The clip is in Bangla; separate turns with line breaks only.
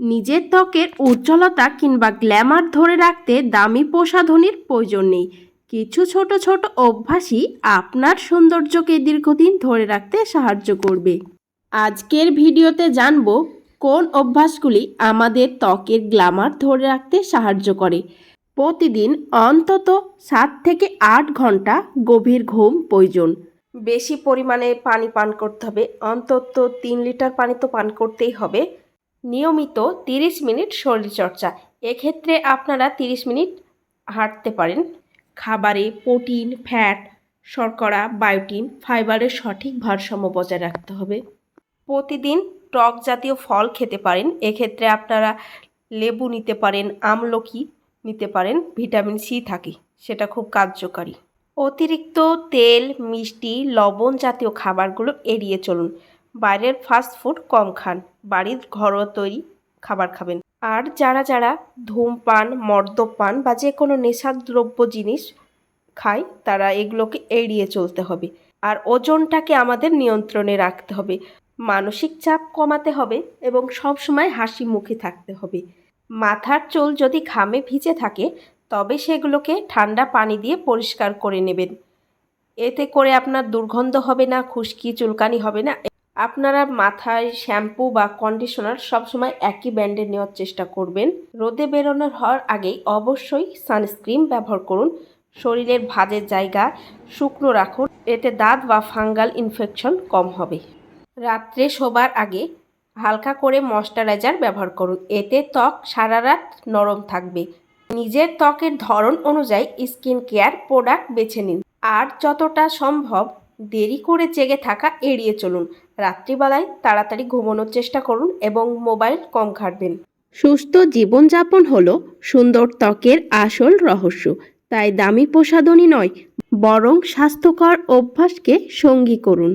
নিজের ত্বকের উজ্জ্বলতা কিংবা গ্ল্যামার ধরে রাখতে দামি প্রসাধনীর প্রয়োজন নেই। কিছু ছোট ছোট অভ্যাসই আপনার সৌন্দর্যকে দীর্ঘদিন ধরে রাখতে সাহায্য করবে। আজকের ভিডিওতে জানব কোন অভ্যাসগুলি আমাদের ত্বকের গ্ল্যামার ধরে রাখতে সাহায্য করে। প্রতিদিন অন্তত সাত থেকে আট ঘণ্টা গভীর ঘুম প্রয়োজন। বেশি পরিমাণে পানি পান করতে হবে। অন্তত তিন লিটার পানি তো পান করতেই হবে। নিয়মিত তিরিশ মিনিট শরীরচর্চা। এক্ষেত্রে আপনারা তিরিশ মিনিট হাঁটতে পারেন। খাবারে প্রোটিন, ফ্যাট, শর্করা, বায়োটিন, ফাইবারের সঠিক ভারসাম্য বজায় রাখতে হবে। প্রতিদিন টক জাতীয় ফল খেতে পারেন। এক্ষেত্রে আপনারা লেবু নিতে পারেন, আমলকি নিতে পারেন, ভিটামিন সি থাকে, সেটা খুব কার্যকারী। অতিরিক্ত তেল, মিষ্টি, লবণ জাতীয় খাবারগুলো এড়িয়ে চলুন। বাইরের ফাস্ট ফুড কম খান, বাড়ির ঘরোয়া তৈরি খাবার খাবেন। আর যারা যারা ধূমপান, মদ্যপান বা যে কোনো নেশাদ্রব্য জিনিস খায়, তারা এগুলোকে এড়িয়ে চলতে হবে। আর ওজনটাকে আমাদের নিয়ন্ত্রণে রাখতে হবে। মানসিক চাপ কমাতে হবে এবং সবসময় হাসি মুখে থাকতে হবে। মাথার চুল যদি ঘামে ভিজে থাকে, তবে সেগুলোকে ঠান্ডা পানি দিয়ে পরিষ্কার করে নেবেন। এতে করে আপনার দুর্গন্ধ হবে না, খুশকি, চুলকানি হবে না আপনারা মাথায় শ্যাম্পু বা কন্ডিশনার সবসময় একই ব্র্যান্ডের নেওয়ার চেষ্টা করবেন। রোদে বেরোনোর হওয়ার আগেই অবশ্যই সানস্ক্রিন ব্যবহার করুন। শরীরের ভাজের জায়গা শুকনো রাখুন, এতে দাঁত বা ফাঙ্গাল ইনফেকশন কম হবে। রাত্রে শোবার আগে হালকা করে ময়শ্চারাইজার ব্যবহার করুন, এতে ত্বক সারা রাত নরম থাকবে। নিজের ত্বকের ধরন অনুযায়ী স্কিন কেয়ার প্রোডাক্ট বেছে নিন। আর যতটা সম্ভব দেরি করে জেগে থাকা এড়িয়ে চলুন। রাত্রিবেলায় তাড়াতাড়ি ঘুমানোর চেষ্টা করুন এবং মোবাইল কম ঘাটবেন। সুস্থ জীবনযাপন হল সুন্দর ত্বকের আসল রহস্য। তাই দামি প্রসাধনী নয়, বরং স্বাস্থ্যকর অভ্যাসকে সঙ্গী করুন।